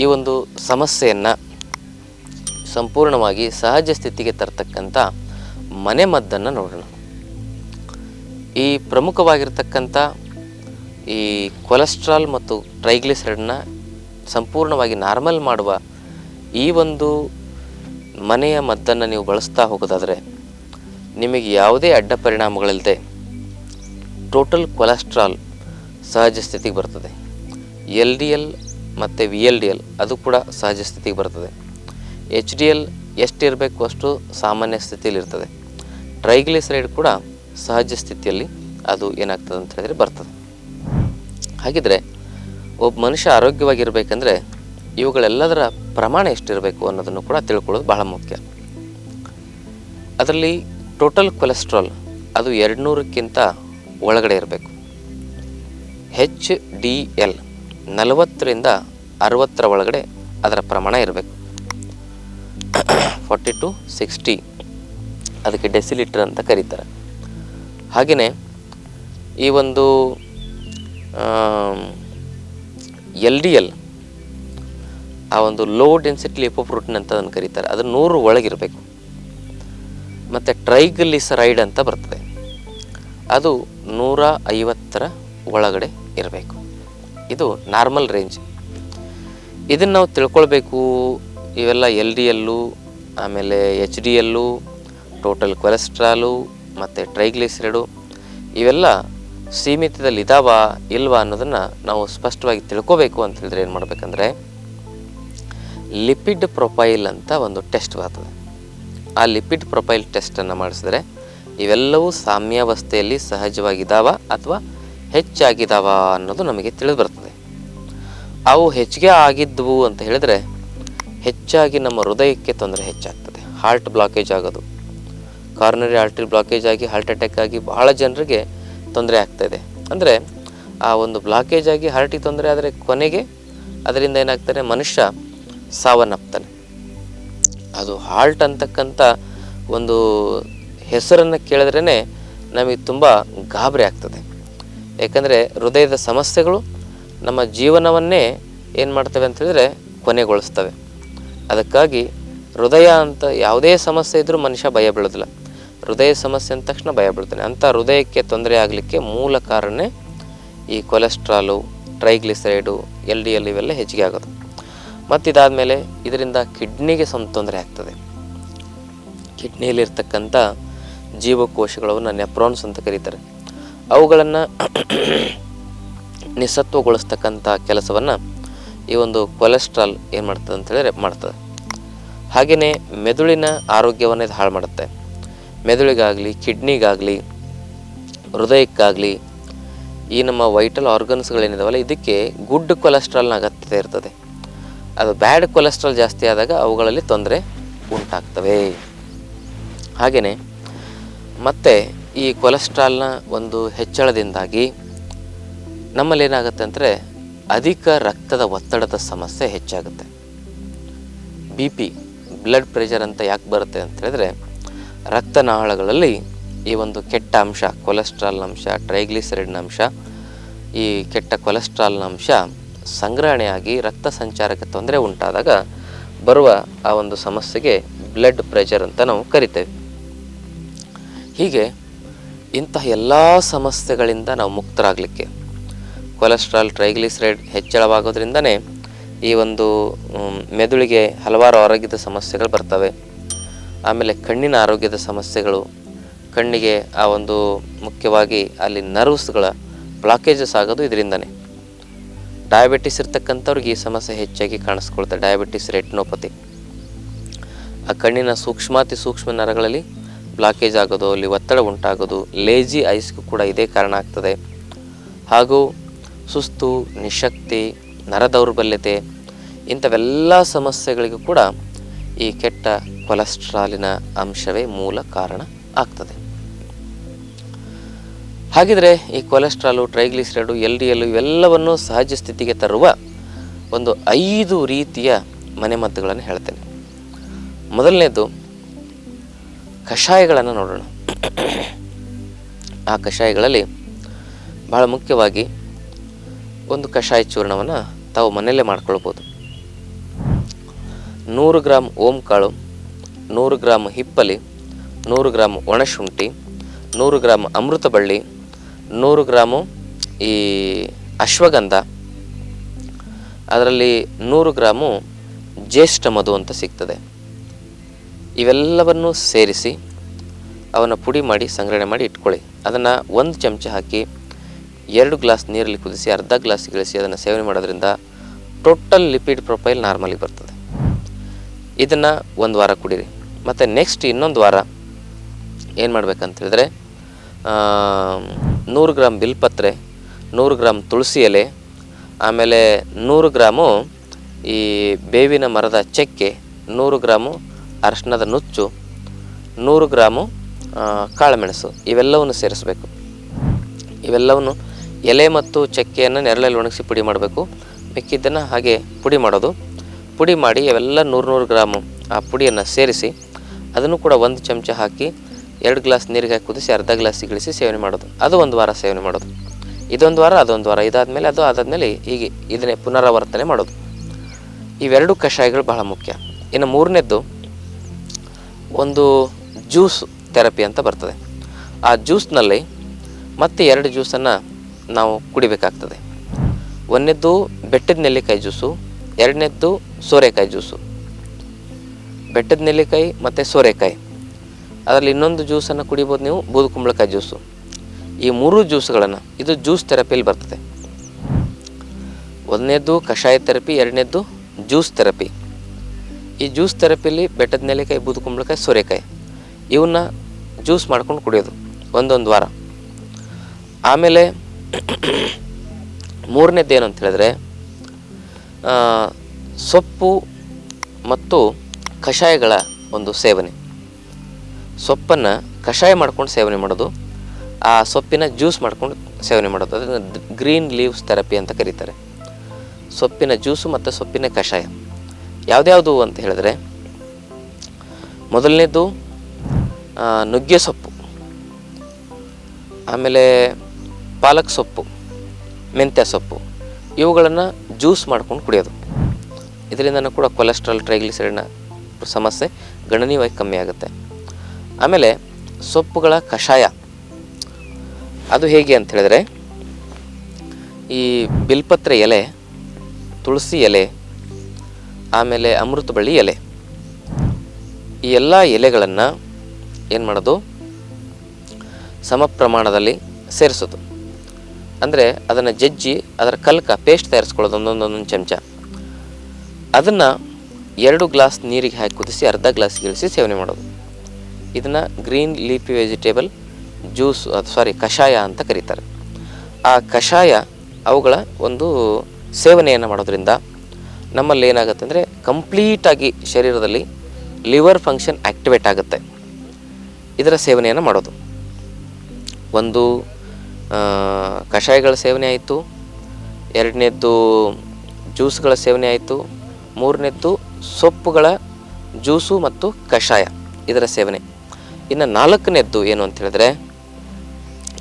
ಈ ಒಂದು ಸಮಸ್ಯೆಯನ್ನು ಸಂಪೂರ್ಣವಾಗಿ ಸಹಜ ಸ್ಥಿತಿಗೆ ತರ್ತಕ್ಕಂಥ ಮನೆಮದ್ದನ್ನು ನೋಡೋಣ. ಈ ಪ್ರಮುಖವಾಗಿರ್ತಕ್ಕಂಥ ಈ ಕೊಲೆಸ್ಟ್ರಾಲ್ ಮತ್ತು ಟ್ರೈಗ್ಲಿಸರೈಡ್ನ ಸಂಪೂರ್ಣವಾಗಿ ನಾರ್ಮಲ್ ಮಾಡುವ ಈ ಒಂದು ಮನೆಯ ಮದ್ದನ್ನು ನೀವು ಬಳಸ್ತಾ ಹೋಗೋದಾದರೆ ನಿಮಗೆ ಯಾವುದೇ ಅಡ್ಡ ಪರಿಣಾಮಗಳಿಲ್ಲದೆ ಟೋಟಲ್ ಕೊಲೆಸ್ಟ್ರಾಲ್ ಸಹಜ ಸ್ಥಿತಿಗೆ ಬರ್ತದೆ. ಎಲ್ ಡಿ ಎಲ್ ಮತ್ತು ವಿ ಎಲ್ ಡಿ ಎಲ್ ಅದು ಕೂಡ ಸಹಜ ಸ್ಥಿತಿಗೆ ಬರ್ತದೆ. ಎಚ್ ಡಿ ಎಲ್ ಎಷ್ಟಿರಬೇಕು ಅಷ್ಟು ಸಾಮಾನ್ಯ ಸ್ಥಿತಿಯಲ್ಲಿ ಇರ್ತದೆ ಟ್ರೈಗ್ಲಿಸರೈಡ್ ಕೂಡ ಸಹಜ ಸ್ಥಿತಿಯಲ್ಲಿ ಅದು ಏನಾಗ್ತದೆ ಅಂತ ಹೇಳಿದರೆ ಬರ್ತದೆ. ಹಾಗಿದ್ರೆ ಒಬ್ಬ ಮನುಷ್ಯ ಆರೋಗ್ಯವಾಗಿರಬೇಕಂದ್ರೆ ಇವುಗಳೆಲ್ಲದರ ಪ್ರಮಾಣ ಎಷ್ಟಿರಬೇಕು ಅನ್ನೋದನ್ನು ಕೂಡ ತಿಳ್ಕೊಳ್ಳೋದು ಬಹಳ ಮುಖ್ಯ. ಅದರಲ್ಲಿ ಟೋಟಲ್ ಕೊಲೆಸ್ಟ್ರಾಲ್ ಅದು ಎರಡುನೂರಕ್ಕಿಂತ ಒಳಗಡೆ ಇರಬೇಕು. ಹೆಚ್ ಡಿ ಎಲ್ ನಲವತ್ತರಿಂದ ಅರವತ್ತರ ಒಳಗಡೆ ಅದರ ಪ್ರಮಾಣ ಇರಬೇಕು. ಫಾರ್ಟಿ ಟು ಸಿಕ್ಸ್ಟಿ ಅದಕ್ಕೆ ಡೆಸಿಲೀಟ್ರ್ ಅಂತ ಕರೀತಾರೆ. ಹಾಗೆಯೇ ಈ ಒಂದು ಎಲ್ ಡಿ ಎಲ್ ಆ ಒಂದು ಲೋ ಡೆನ್ಸಿಟಿ ಲಿಪೋಪ್ರೋಟೀನ್ ಅಂತ ಅದನ್ನು ಕರೀತಾರೆ. ಅದು ನೂರು ಒಳಗಿರಬೇಕು. ಮತ್ತು ಟ್ರೈಗ್ಲಿಸರೈಡ್ ಅಂತ ಬರ್ತದೆ. ಅದು ನೂರ ಐವತ್ತರ ಒಳಗಡೆ ಇರಬೇಕು. ಇದು ನಾರ್ಮಲ್ ರೇಂಜ್. ಇದನ್ನು ನಾವು ತಿಳ್ಕೊಳ್ಬೇಕು, ಇವೆಲ್ಲ ಎಲ್ ಡಿ ಎಲ್ಲು, ಆಮೇಲೆ H D L, total cholesterol, ಮತ್ತು ಟ್ರೈಗ್ಲಿಸರಿಡು, ಇವೆಲ್ಲ ಸೀಮಿತದಲ್ಲಿ ಇದಾವಾ ಇಲ್ವಾ ಅನ್ನೋದನ್ನು ನಾವು ಸ್ಪಷ್ಟವಾಗಿ ತಿಳ್ಕೋಬೇಕು ಅಂತ ಹೇಳಿದ್ರೆ ಏನು ಮಾಡಬೇಕಂದ್ರೆ, ಲಿಪಿಡ್ ಪ್ರೊಫೈಲ್ ಅಂತ ಒಂದು ಟೆಸ್ಟ್ ಬರ್ತದೆ. ಆ ಲಿಪಿಡ್ ಪ್ರೊಫೈಲ್ ಟೆಸ್ಟನ್ನು ಮಾಡಿಸಿದ್ರೆ ಇವೆಲ್ಲವೂ ಸಾಮ್ಯಾವಸ್ಥೆಯಲ್ಲಿ ಸಹಜವಾಗಿದ್ದಾವ ಅಥವಾ ಹೆಚ್ಚಾಗಿದ್ದಾವ ಅನ್ನೋದು ನಮಗೆ ತಿಳಿದು ಬರ್ತದೆ. ಅವು ಹೆಚ್ಚಿಗೆ ಆಗಿದ್ವು ಅಂತ ಹೇಳಿದ್ರೆ ಹೆಚ್ಚಾಗಿ ನಮ್ಮ ಹೃದಯಕ್ಕೆ ತೊಂದರೆ ಹೆಚ್ಚಾಗ್ತದೆ. ಹಾರ್ಟ್ ಬ್ಲಾಕೇಜ್ ಆಗೋದು. ಕಾರ್ನರಿ ಆರ್ಟ್ರಿ ಬ್ಲಾಕೇಜ್ ಆಗಿ ಹಾರ್ಟ್ ಅಟ್ಯಾಕ್ ಆಗಿ ಬಹಳ ಜನರಿಗೆ ತೊಂದರೆ ಆಗ್ತಾಯಿದೆ ಅಂದರೆ ಆ ಒಂದು ಬ್ಲಾಕೇಜ್ ಆಗಿ ಹಾರ್ಟಿಗೆ ತೊಂದರೆ ಆದರೆ ಕೊನೆಗೆ ಅದರಿಂದ ಏನಾಗ್ತಾನೆ ಮನುಷ್ಯ ಸಾವನ್ನಪ್ತಾನೆ. ಅದು ಹಾರ್ಟ್ ಅಂತಕ್ಕಂಥ ಒಂದು ಹೆಸರನ್ನು ಕೇಳಿದ್ರೇ ನಮಗೆ ತುಂಬ ಗಾಬರಿ ಆಗ್ತದೆ. ಯಾಕಂದರೆ ಹೃದಯದ ಸಮಸ್ಯೆಗಳು ನಮ್ಮ ಜೀವನವನ್ನೇ ಏನು ಮಾಡ್ತವೆ ಅಂತ ಹೇಳಿದ್ರೆ ಕೊನೆಗೊಳಿಸ್ತವೆ. ಅದಕ್ಕಾಗಿ ಹೃದಯ ಅಂತ ಯಾವುದೇ ಸಮಸ್ಯೆ ಇದ್ದರೂ ಮನುಷ್ಯ ಭಯ ಬೀಳೋದಿಲ್ಲ. ಹೃದಯ ಸಮಸ್ಯೆ ಅಂದ ತಕ್ಷಣ ಭಯ ಬೀಳ್ತಾನೆ. ಅಂಥ ಹೃದಯಕ್ಕೆ ತೊಂದರೆ ಆಗಲಿಕ್ಕೆ ಮೂಲ ಕಾರಣ ಈ cholesterol, triglyceride, L D L ಇವೆಲ್ಲ ಹೆಚ್ಚಿಗೆ ಆಗೋದು. ಮತ್ತು ಇದಾದಮೇಲೆ ಇದರಿಂದ ಕಿಡ್ನಿಗೆ ಸಮ ತೊಂದರೆ ಆಗ್ತದೆ. ಕಿಡ್ನಿಯಲ್ಲಿರ್ತಕ್ಕಂಥ ಜೀವಕೋಶಗಳನ್ನು ನೆಪ್ರಾನ್ಸ್ ಅಂತ ಕರೀತಾರೆ. ಅವುಗಳನ್ನು ನಿಸ್ಸತ್ವಗೊಳಿಸ್ತಕ್ಕಂಥ ಕೆಲಸವನ್ನು ಈ ಒಂದು ಕೊಲೆಸ್ಟ್ರಾಲ್ ಏನು ಮಾಡ್ತದೆ ಅಂತ ಹೇಳಿದ್ರೆ ಮಾಡ್ತದೆ. ಹಾಗೆಯೇ ಮೆದುಳಿನ ಆರೋಗ್ಯವನ್ನು ಇದು ಹಾಳು ಮಾಡುತ್ತೆ. ಮೆದುಳಿಗಾಗಲಿ, ಕಿಡ್ನಿಗಾಗಲಿ, ಹೃದಯಕ್ಕಾಗಲಿ, ಈ ನಮ್ಮ ವೈಟಲ್ ಆರ್ಗನ್ಸ್ಗಳೇನಿದಾವಲ್ಲ, ಇದಕ್ಕೆ ಗುಡ್ ಕೊಲೆಸ್ಟ್ರಾಲ್ನ ಅಗತ್ಯತೆ ಇರ್ತದೆ. ಅದು ಬ್ಯಾಡ್ ಕೊಲೆಸ್ಟ್ರಾಲ್ ಜಾಸ್ತಿ ಆದಾಗ ಅವುಗಳಲ್ಲಿ ತೊಂದರೆ ಉಂಟಾಗ್ತವೆ. ಹಾಗೆಯೇ ಮತ್ತು ಈ ಕೊಲೆಸ್ಟ್ರಾಲ್ನ ಒಂದು ಹೆಚ್ಚಳದಿಂದಾಗಿ ನಮ್ಮಲ್ಲಿ ಏನಾಗುತ್ತೆ ಅಂದರೆ ಅಧಿಕ ರಕ್ತದ ಒತ್ತಡದ ಸಮಸ್ಯೆ ಹೆಚ್ಚಾಗುತ್ತೆ. ಬಿ ಪಿ ಬ್ಲಡ್ ಪ್ರೆಷರ್ ಅಂತ ಯಾಕೆ ಬರುತ್ತೆ ಅಂತ ಹೇಳಿದ್ರೆ ರಕ್ತನಾಳಗಳಲ್ಲಿ ಈ ಒಂದು ಕೆಟ್ಟ ಅಂಶ ಕೊಲೆಸ್ಟ್ರಾಲ್ನ ಅಂಶ ಟ್ರೈಗ್ಲಿಸರೈಡ್ನ ಅಂಶ, ಈ ಕೆಟ್ಟ ಕೊಲೆಸ್ಟ್ರಾಲ್ನ ಅಂಶ ಸಂಗ್ರಹಣೆಯಾಗಿ ರಕ್ತ ಸಂಚಾರಕ್ಕೆ ತೊಂದರೆ ಉಂಟಾದಾಗ ಬರುವ ಆ ಒಂದು ಸಮಸ್ಯೆಗೆ ಬ್ಲಡ್ ಪ್ರೆಷರ್ ಅಂತ ನಾವು ಕರಿತೇವೆ. ಹೀಗೆ ಇಂತಹ ಎಲ್ಲ ಸಮಸ್ಯೆಗಳಿಂದ ನಾವು ಮುಕ್ತರಾಗಲಿಕ್ಕೆ ಕೊಲೆಸ್ಟ್ರಾಲ್, ಟ್ರೈಗ್ಲಿಸರೈಡ್ ಹೆಚ್ಚಳವಾಗೋದ್ರಿಂದನೇ ಈ ಒಂದು ಮೆದುಳಿಗೆ ಹಲವಾರು ಆರೋಗ್ಯದ ಸಮಸ್ಯೆಗಳು ಬರ್ತವೆ. ಆಮೇಲೆ ಕಣ್ಣಿನ ಆರೋಗ್ಯದ ಸಮಸ್ಯೆಗಳು, ಕಣ್ಣಿಗೆ ಆ ಒಂದು ಮುಖ್ಯವಾಗಿ ಅಲ್ಲಿ ನರ್ವ್ಸ್ಗಳ ಬ್ಲಾಕೇಜಸ್ ಆಗೋದು ಇದರಿಂದನೇ. ಡಯಾಬಿಟಿಸ್ ಇರ್ತಕ್ಕಂಥವ್ರಿಗೆ ಈ ಸಮಸ್ಯೆ ಹೆಚ್ಚಾಗಿ ಕಾಣಿಸ್ಕೊಳ್ತಾರೆ ಡಯಾಬಿಟಿಸ್ ರೆಟ್ನೋಪತಿ. ಆ ಕಣ್ಣಿನ ಸೂಕ್ಷ್ಮಾತಿ ಸೂಕ್ಷ್ಮ ನರಗಳಲ್ಲಿ ಬ್ಲಾಕೇಜ್ ಆಗೋದು, ಅಲ್ಲಿ ಒತ್ತಡ ಉಂಟಾಗೋದು, ಲೇಜಿ ಐಸ್ಗೂ ಕೂಡ ಇದೇ ಕಾರಣ ಆಗ್ತದೆ. ಹಾಗೂ ಸುಸ್ತು, ನಿಶಕ್ತಿ ನರ ದೌರ್ಬಲ್ಯತೆ ಇಂಥವೆಲ್ಲ ಸಮಸ್ಯೆಗಳಿಗೂ ಕೂಡ ಈ ಕೆಟ್ಟ ಕೊಲೆಸ್ಟ್ರಾಲಿನ ಅಂಶವೇ ಮೂಲ ಕಾರಣ ಆಗ್ತದೆ. ಹಾಗಿದ್ರೆ ಈ cholesterol, triglyceride, L D L ಇವೆಲ್ಲವನ್ನು ಸಹಜ ಸ್ಥಿತಿಗೆ ತರುವ ಒಂದು ಐದು ರೀತಿಯ ಮನೆಮದ್ದುಗಳನ್ನು ಹೇಳ್ತೇನೆ. ಮೊದಲನೇದು, ಕಷಾಯಗಳನ್ನು ನೋಡೋಣ. ಆ ಕಷಾಯಗಳಲ್ಲಿ ಬಹಳ ಮುಖ್ಯವಾಗಿ ಒಂದು ಕಷಾಯ ಚೂರ್ಣವನ್ನು ತಾವು ಮನೆಯಲ್ಲೇ ಮಾಡ್ಕೊಳ್ಬೋದು. ನೂರು ಗ್ರಾಮ್ ಓಂ ಕಾಳು, ನೂರು ಗ್ರಾಮ್ ಹಿಪ್ಪಲಿ, ನೂರು ಗ್ರಾಮ್ ಒಣಶುಂಠಿ, ನೂರು ಗ್ರಾಮ್ ಅಮೃತ ಬಳ್ಳಿ ನೂರು ಗ್ರಾಮು ಈ ಅಶ್ವಗಂಧ, ಅದರಲ್ಲಿ ನೂರು ಗ್ರಾಮು ಜ್ಯೇಷ್ಠ ಮಧು ಅಂತ ಸಿಗ್ತದೆ. ಇವೆಲ್ಲವನ್ನು ಸೇರಿಸಿ ಅವನ್ನ ಪುಡಿ ಮಾಡಿ ಸಂಗ್ರಹಣೆ ಮಾಡಿ ಇಟ್ಕೊಳ್ಳಿ. ಅದನ್ನು ಒಂದು ಚಮಚ ಹಾಕಿ ಎರಡು ಗ್ಲಾಸ್ ನೀರಲ್ಲಿ ಕುದಿಸಿ ಅರ್ಧ ಗ್ಲಾಸ್ ಇಳಿಸಿ ಅದನ್ನು ಸೇವನೆ ಮಾಡೋದ್ರಿಂದ ಟೋಟಲ್ ಲಿಪಿಡ್ ಪ್ರೊಫೈಲ್ ನಾರ್ಮಲಿಗೆ ಬರ್ತದೆ. ಇದನ್ನು ಒಂದು ವಾರ ಕುಡೀರಿ. ಮತ್ತು ನೆಕ್ಸ್ಟ್ ಇನ್ನೊಂದು ವಾರ ಏನು ಮಾಡಬೇಕಂತೇಳಿದ್ರೆ ನೂರು ಗ್ರಾಮ್ ಬಿಲ್ಪತ್ರೆ, ನೂರು ಗ್ರಾಮ್ ತುಳಸಿ ಎಲೆ, ಆಮೇಲೆ ನೂರು ಗ್ರಾಮು ಈ ಬೇವಿನ ಮರದ ಚಕ್ಕೆ, ನೂರು ಗ್ರಾಮು ಅರಶಿನದ ನುಚ್ಚು, ನೂರು ಗ್ರಾಮು ಕಾಳುಮೆಣಸು ಇವೆಲ್ಲವನ್ನು ಸೇರಿಸಬೇಕು. ಇವೆಲ್ಲವನ್ನು ಎಲೆ ಮತ್ತು ಚಕ್ಕೆಯನ್ನು ನೆರಳಲ್ಲಿ ಒಣಗಿಸಿ ಪುಡಿ ಮಾಡಬೇಕು. ಮಿಕ್ಕಿದ್ದನ್ನು ಹಾಗೆ ಪುಡಿ ಮಾಡೋದು. ಪುಡಿ ಮಾಡಿ ಅವೆಲ್ಲ ನೂರು ನೂರು ಗ್ರಾಮು ಆ ಪುಡಿಯನ್ನು ಸೇರಿಸಿ, ಅದನ್ನು ಕೂಡ ಒಂದು ಚಮಚ ಹಾಕಿ ಎರಡು ಗ್ಲಾಸ್ ನೀರಿಗೆ ಹಾಕಿ ಕುದಿಸಿ ಅರ್ಧ ಗ್ಲಾಸ್ ಇಳಿಸಿ ಸೇವನೆ ಮಾಡೋದು. ಅದು ಒಂದು ವಾರ ಸೇವನೆ ಮಾಡೋದು. ಇದೊಂದು ವಾರ, ಅದೊಂದು ವಾರ, ಇದಾದಮೇಲೆ ಅದು ಅದಾದಮೇಲೆ ಹೀಗೆ ಇದನ್ನೇ ಪುನರಾವರ್ತನೆ ಮಾಡೋದು. ಇವೆರಡು ಕಷಾಯಗಳು ಬಹಳ ಮುಖ್ಯ. ಇನ್ನು ಮೂರನೇದ್ದು ಒಂದು ಜ್ಯೂಸ್ ಥೆರಪಿ ಅಂತ ಬರ್ತದೆ. ಆ ಜ್ಯೂಸ್ನಲ್ಲಿ ಮತ್ತೆ ಎರಡು ಜ್ಯೂಸನ್ನು ನಾವು ಕುಡಿಬೇಕಾಗ್ತದೆ. ಒಂದನೇದ್ದು ಬೆಟ್ಟದ ನೆಲ್ಲಿಕಾಯಿ ಜ್ಯೂಸು, ಎರಡನೇದ್ದು ಸೋರೆಕಾಯಿ ಜ್ಯೂಸು. ಬೆಟ್ಟದ ನೆಲ್ಲಿಕಾಯಿ ಮತ್ತು ಸೋರೆಕಾಯಿ. ಅದರಲ್ಲಿ ಇನ್ನೊಂದು ಜ್ಯೂಸನ್ನು ಕುಡಿಬೋದು ನೀವು ಬೂದು ಕುಂಬಳಕಾಯಿ ಜ್ಯೂಸು. ಈ ಮೂರು ಜ್ಯೂಸ್ಗಳನ್ನು, ಇದು ಜ್ಯೂಸ್ ಥೆರಪಿಯಲ್ಲಿ ಬರ್ತದೆ. ಒಂದನೇದ್ದು ಕಷಾಯ ಥೆರಪಿ, ಎರಡನೇದ್ದು ಜ್ಯೂಸ್ ಥೆರಪಿ. ಈ ಜ್ಯೂಸ್ ಥೆರಪಿಯಲ್ಲಿ ಬೆಟ್ಟದ ನೆಲ್ಲಿಕಾಯಿ ಬೂದು ಕುಂಬಳಕಾಯಿ ಸೋರೆಕಾಯಿ ಇವನ್ನ ಜ್ಯೂಸ್ ಮಾಡ್ಕೊಂಡು ಕುಡಿಯೋದು, ಒಂದೊಂದು ವಾರ. ಆಮೇಲೆ ಮೂರನೇದ್ದು ಏನು ಅಂತ ಹೇಳಿದ್ರೆ ಸೊಪ್ಪು ಮತ್ತು ಕಷಾಯಗಳ ಒಂದು ಸೇವನೆ. ಸೊಪ್ಪನ್ನು ಕಷಾಯ ಮಾಡ್ಕೊಂಡು ಸೇವನೆ ಮಾಡೋದು, ಆ ಸೊಪ್ಪಿನ ಜ್ಯೂಸ್ ಮಾಡ್ಕೊಂಡು ಸೇವನೆ ಮಾಡೋದು, ಅದನ್ನು ಗ್ರೀನ್ ಲೀವ್ಸ್ ಥೆರಪಿ ಅಂತ ಕರೀತಾರೆ. ಸೊಪ್ಪಿನ ಜ್ಯೂಸು ಮತ್ತು ಸೊಪ್ಪಿನ ಕಷಾಯ. ಯಾವುದ್ಯಾವುದು ಅಂತ ಹೇಳಿದ್ರೆ, ಮೊದಲನೇದು ನುಗ್ಗೆ ಸೊಪ್ಪು. ಆಮೇಲೆ ಪಾಲಕ್ ಸೊಪ್ಪು, ಮೆಂತ್ಯ ಸೊಪ್ಪು, ಇವುಗಳನ್ನು ಜ್ಯೂಸ್ ಮಾಡ್ಕೊಂಡು ಕುಡಿಯೋದು. ಇದರಿಂದನೂ ಕೂಡ ಕೊಲೆಸ್ಟ್ರಾಲ್, ಟ್ರೈಗ್ಲಿಸರಿಡ್ನ ಸಮಸ್ಯೆ ಗಣನೀಯವಾಗಿ ಕಮ್ಮಿ ಆಗುತ್ತೆ. ಆಮೇಲೆ ಸೊಪ್ಪುಗಳ ಕಷಾಯ. ಅದು ಹೇಗೆ ಅಂತ ಹೇಳಿದ್ರೆ, ಈ ಬಿಲ್ಪತ್ರೆ ಎಲೆ, ತುಳಸಿ ಎಲೆ, ಆಮೇಲೆ ಅಮೃತ ಬಳ್ಳಿ ಎಲೆ, ಈ ಎಲ್ಲ ಎಲೆಗಳನ್ನು ಏನು ಮಾಡೋದು? ಸಮ ಪ್ರಮಾಣದಲ್ಲಿ ಸೇರಿಸೋದು. ಅಂದರೆ ಅದನ್ನು ಜಜ್ಜಿ ಅದರ ಕಲ್ಕ ಪೇಸ್ಟ್ ತಯಾರಿಸ್ಕೊಳ್ಳೋದು ಒಂದೊಂದೊಂದೊಂದು ಚಮಚ. ಅದನ್ನು ಎರಡು ಗ್ಲಾಸ್ ನೀರಿಗೆ ಹಾಕಿ ಕುದಿಸಿ ಅರ್ಧ ಗ್ಲಾಸ್ ಗಿಳಿಸಿ ಸೇವನೆ ಮಾಡೋದು. ಇದನ್ನು ಗ್ರೀನ್ ಲೀಪಿ ವೆಜಿಟೇಬಲ್ ಜ್ಯೂಸ್ ಅದು ಸಾರಿ ಕಷಾಯ ಅಂತ ಕರೀತಾರೆ. ಆ ಕಷಾಯ ಅವುಗಳ ಒಂದು ಸೇವನೆಯನ್ನು ಮಾಡೋದ್ರಿಂದ ನಮ್ಮಲ್ಲಿ ಏನಾಗುತ್ತೆ ಅಂದರೆ ಕಂಪ್ಲೀಟಾಗಿ ಶರೀರದಲ್ಲಿ ಲಿವರ್ ಫಂಕ್ಷನ್ ಆ್ಯಕ್ಟಿವೇಟ್ ಆಗುತ್ತೆ. ಇದರ ಸೇವನೆಯನ್ನು ಮಾಡೋದು. ಒಂದು ಕಷಾಯಗಳ ಸೇವನೆ ಆಯಿತು. ಎರಡನೇದ್ದು ಜ್ಯೂಸ್ಗಳ ಸೇವನೆ ಆಯಿತು. ಮೂರನೇದ್ದು ಸೊಪ್ಪುಗಳ ಜ್ಯೂಸು ಮತ್ತು ಕಷಾಯ ಇದರ ಸೇವನೆ. ಇನ್ನು ನಾಲ್ಕನೇದ್ದು ಏನು ಅಂತ ಹೇಳಿದ್ರೆ,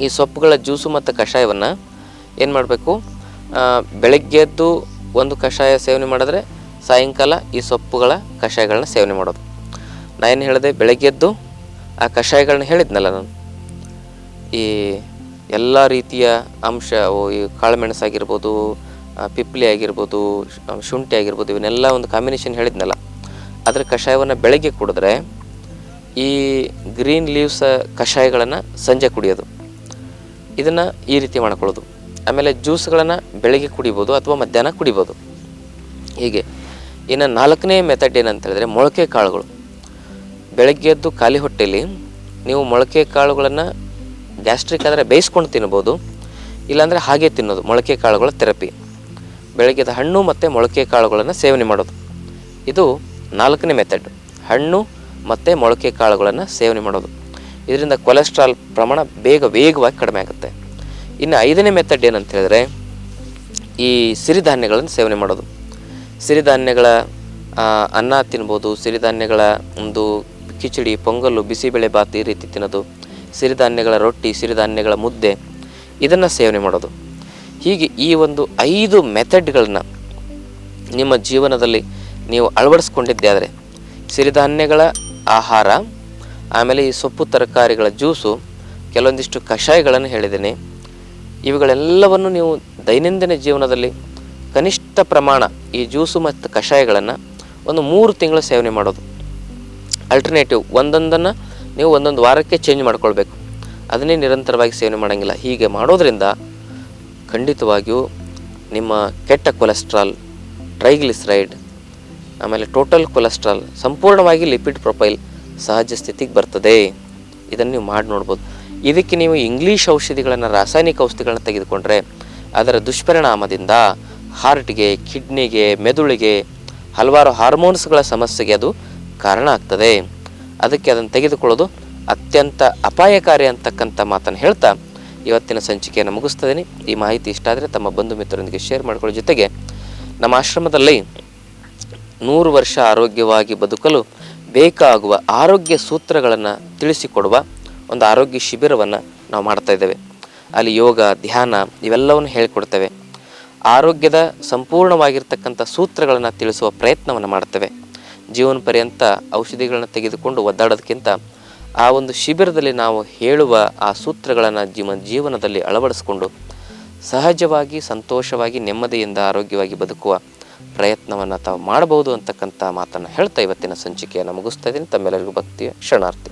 ಈ ಸೊಪ್ಪುಗಳ ಜ್ಯೂಸು ಮತ್ತು ಕಷಾಯವನ್ನು ಏನು ಮಾಡಬೇಕು? ಬೆಳಗ್ಗೆದ್ದು ಒಂದು ಕಷಾಯ ಸೇವನೆ ಮಾಡಿದ್ರೆ ಸಾಯಂಕಾಲ ಈ ಸೊಪ್ಪುಗಳ ಕಷಾಯಗಳನ್ನ ಸೇವನೆ ಮಾಡೋದು. ನಾನು ಏನು ಹೇಳಿದೆ ಬೆಳಗ್ಗೆದ್ದು ಆ ಕಷಾಯಗಳನ್ನ ಹೇಳಿದ್ನಲ್ಲ ನಾನು. ಈ ಎಲ್ಲ ರೀತಿಯ ಅಂಶ ಈ ಕಾಳುಮೆಣಸು ಆಗಿರ್ಬೋದು ಪಿಪ್ಲಿ ಆಗಿರ್ಬೋದು ಶುಂಠಿ ಆಗಿರ್ಬೋದು, ಇವನ್ನೆಲ್ಲ ಒಂದು ಕಾಂಬಿನೇಷನ್ ಹೇಳಿದ್ನಲ್ಲ, ಅದರ ಕಷಾಯವನ್ನು ಬೆಳಗ್ಗೆ ಕುಡಿದ್ರೆ ಈ ಗ್ರೀನ್ ಲೀವ್ಸ್ ಕಷಾಯಗಳನ್ನು ಸಂಜೆ ಕುಡಿಯೋದು. ಇದನ್ನು ಈ ರೀತಿ ಮಾಡ್ಕೊಳ್ಳೋದು. ಆಮೇಲೆ ಜ್ಯೂಸ್ಗಳನ್ನು ಬೆಳಗ್ಗೆ ಕುಡಿಬೋದು ಅಥವಾ ಮಧ್ಯಾಹ್ನ ಕುಡಿಬೋದು. ಹೀಗೆ. ಇನ್ನು ನಾಲ್ಕನೇ ಮೆಥಡ್ ಏನಂತ ಹೇಳಿದ್ರೆ ಮೊಳಕೆ ಕಾಳುಗಳು. ಬೆಳಗ್ಗೆ ಎದ್ದು ಖಾಲಿ ಹೊಟ್ಟೆಯಲ್ಲಿ ನೀವು ಮೊಳಕೆ ಕಾಳುಗಳನ್ನು ಗ್ಯಾಸ್ಟ್ರಿಕ್ ಆದರೆ ಬೇಯಿಸ್ಕೊಂಡು ತಿನ್ಬೋದು, ಇಲ್ಲಾಂದರೆ ಹಾಗೆ ತಿನ್ನೋದು, ಮೊಳಕೆ ಕಾಳುಗಳ ಥೆರಪಿ. ಬೆಳಗ್ಗೆದ ಹಣ್ಣು ಮತ್ತು ಮೊಳಕೆ ಕಾಳುಗಳನ್ನು ಸೇವನೆ ಮಾಡೋದು. ಇದು ನಾಲ್ಕನೇ ಮೆಥಡ್ ಹಣ್ಣು ಮತ್ತು ಮೊಳಕೆ ಕಾಳುಗಳನ್ನು ಸೇವನೆ ಮಾಡೋದು. ಇದರಿಂದ ಕೊಲೆಸ್ಟ್ರಾಲ್ ಪ್ರಮಾಣ ಬೇಗ ವೇಗವಾಗಿ ಕಡಿಮೆ ಆಗುತ್ತೆ. ಇನ್ನು ಐದನೇ ಮೆಥಡ್ ಏನಂತ ಹೇಳಿದ್ರೆ, ಈ ಸಿರಿಧಾನ್ಯಗಳನ್ನು ಸೇವನೆ ಮಾಡೋದು. ಸಿರಿಧಾನ್ಯಗಳ ಅನ್ನ ತಿನ್ಬೋದು, ಸಿರಿಧಾನ್ಯಗಳ ಒಂದು ಕಿಚಡಿ, ಪೊಂಗಲ್ಲು ಬಿಸಿಬೇಳೆ ಬಾತ್ ಈ ರೀತಿ ತಿನ್ನೋದು. ಸಿರಿಧಾನ್ಯಗಳ ರೊಟ್ಟಿ, ಸಿರಿಧಾನ್ಯಗಳ ಮುದ್ದೆ, ಇದನ್ನು ಸೇವನೆ ಮಾಡೋದು. ಹೀಗೆ ಈ ಒಂದು ಐದು ಮೆಥಡ್ಗಳನ್ನ ನಿಮ್ಮ ಜೀವನದಲ್ಲಿ ನೀವು ಅಳವಡಿಸ್ಕೊಂಡಿದ್ದೆ ಆದರೆ, ಸಿರಿಧಾನ್ಯಗಳ ಆಹಾರ, ಆಮೇಲೆ ಈ ಸೊಪ್ಪು ತರಕಾರಿಗಳ ಜ್ಯೂಸು, ಕೆಲವೊಂದಿಷ್ಟು ಕಷಾಯಗಳನ್ನು ಹೇಳಿದ್ದೇನೆ. ಇವುಗಳೆಲ್ಲವನ್ನು ನೀವು ದೈನಂದಿನ ಜೀವನದಲ್ಲಿ ಕನಿಷ್ಠ ಪ್ರಮಾಣ ಈ ಜ್ಯೂಸು ಮತ್ತು ಕಷಾಯಗಳನ್ನು ಒಂದು ಮೂರು ತಿಂಗಳು ಸೇವನೆ ಮಾಡೋದು. ಅಲ್ಟರ್ನೇಟಿವ್ ಒಂದೊಂದನ್ನು ನೀವು ಒಂದೊಂದು ವಾರಕ್ಕೆ ಚೇಂಜ್ ಮಾಡ್ಕೊಳ್ಬೇಕು. ಅದನ್ನೇ ನಿರಂತರವಾಗಿ ಸೇವನೆ ಮಾಡೋಂಗಿಲ್ಲ. ಹೀಗೆ ಮಾಡೋದ್ರಿಂದ ಖಂಡಿತವಾಗಿಯೂ ನಿಮ್ಮ ಕೆಟ್ಟ ಕೊಲೆಸ್ಟ್ರಾಲ್ ಟ್ರೈಗ್ಲಿಸರೈಡ್ ಆಮೇಲೆ ಟೋಟಲ್ ಕೊಲೆಸ್ಟ್ರಾಲ್ ಸಂಪೂರ್ಣವಾಗಿ ಲಿಪಿಡ್ ಪ್ರೊಫೈಲ್ ಸಹಜ ಸ್ಥಿತಿಗೆ ಬರ್ತದೆ. ಇದನ್ನು ನೀವು ಮಾಡಿ ನೋಡ್ಬೋದು. ಇದಕ್ಕೆ ನೀವು ಇಂಗ್ಲೀಷ್ ಔಷಧಿಗಳನ್ನು, ರಾಸಾಯನಿಕ ಔಷಧಿಗಳನ್ನ ತೆಗೆದುಕೊಂಡ್ರೆ ಅದರ ದುಷ್ಪರಿಣಾಮದಿಂದ ಹಾರ್ಟ್ಗೆ ಕಿಡ್ನಿಗೆ ಮೆದುಳಿಗೆ ಹಲವಾರು ಹಾರ್ಮೋನ್ಸ್ಗಳ ಸಮಸ್ಯೆಗೆ ಅದು ಕಾರಣ ಆಗ್ತದೆ. ಅದಕ್ಕೆ ಅದನ್ನು ತೆಗೆದುಕೊಳ್ಳೋದು ಅತ್ಯಂತ ಅಪಾಯಕಾರಿ ಅಂತಕ್ಕಂಥ ಮಾತನ್ನು ಹೇಳ್ತಾ ಇವತ್ತಿನ ಸಂಚಿಕೆಯನ್ನು ಮುಗಿಸ್ತದೇನೆ ಈ ಮಾಹಿತಿ ಇಷ್ಟ ಆದರೆ ತಮ್ಮ ಬಂಧು ಮಿತ್ರರೊಂದಿಗೆ ಶೇರ್ ಮಾಡಿಕೊಳ್ಳೋ ಜೊತೆಗೆ ನಮ್ಮ ಆಶ್ರಮದಲ್ಲಿ ನೂರು ವರ್ಷ ಆರೋಗ್ಯವಾಗಿ ಬದುಕಲು ಬೇಕಾಗುವ ಆರೋಗ್ಯ ಸೂತ್ರಗಳನ್ನು ತಿಳಿಸಿಕೊಡುವ ಒಂದು ಆರೋಗ್ಯ ಶಿಬಿರವನ್ನು ನಾವು ಮಾಡ್ತಾ ಇದ್ದೇವೆ. ಅಲ್ಲಿ ಯೋಗ, ಧ್ಯಾನ ಇವೆಲ್ಲವನ್ನು ಹೇಳಿಕೊಡ್ತೇವೆ. ಆರೋಗ್ಯದ ಸಂಪೂರ್ಣವಾಗಿರ್ತಕ್ಕಂಥ ಸೂತ್ರಗಳನ್ನು ತಿಳಿಸುವ ಪ್ರಯತ್ನವನ್ನು ಮಾಡ್ತೇವೆ. ಜೀವನ ಪರ್ಯಂತ ಔಷಧಿಗಳನ್ನು ತೆಗೆದುಕೊಂಡು ಒದ್ದಾಡೋದಕ್ಕಿಂತ ಆ ಒಂದು ಶಿಬಿರದಲ್ಲಿ ನಾವು ಹೇಳುವ ಆ ಸೂತ್ರಗಳನ್ನು ಜೀವ ಜೀವನದಲ್ಲಿ ಅಳವಡಿಸಿಕೊಂಡು ಸಹಜವಾಗಿ, ಸಂತೋಷವಾಗಿ, ನೆಮ್ಮದಿಯಿಂದ ಆರೋಗ್ಯವಾಗಿ ಬದುಕುವ ಪ್ರಯತ್ನವನ್ನು ತಾವು ಮಾಡಬಹುದು ಅಂತಕ್ಕಂಥ ಮಾತನ್ನು ಹೇಳ್ತಾ ಇವತ್ತಿನ ಸಂಚಿಕೆಯನ್ನು ಮುಗಿಸ್ತಾ ಇದ್ದೀನಿ. ತಮ್ಮೆಲ್ಲರಿಗೂ ಭಕ್ತಿಯ ಶರಣಾರ್ಥಿ.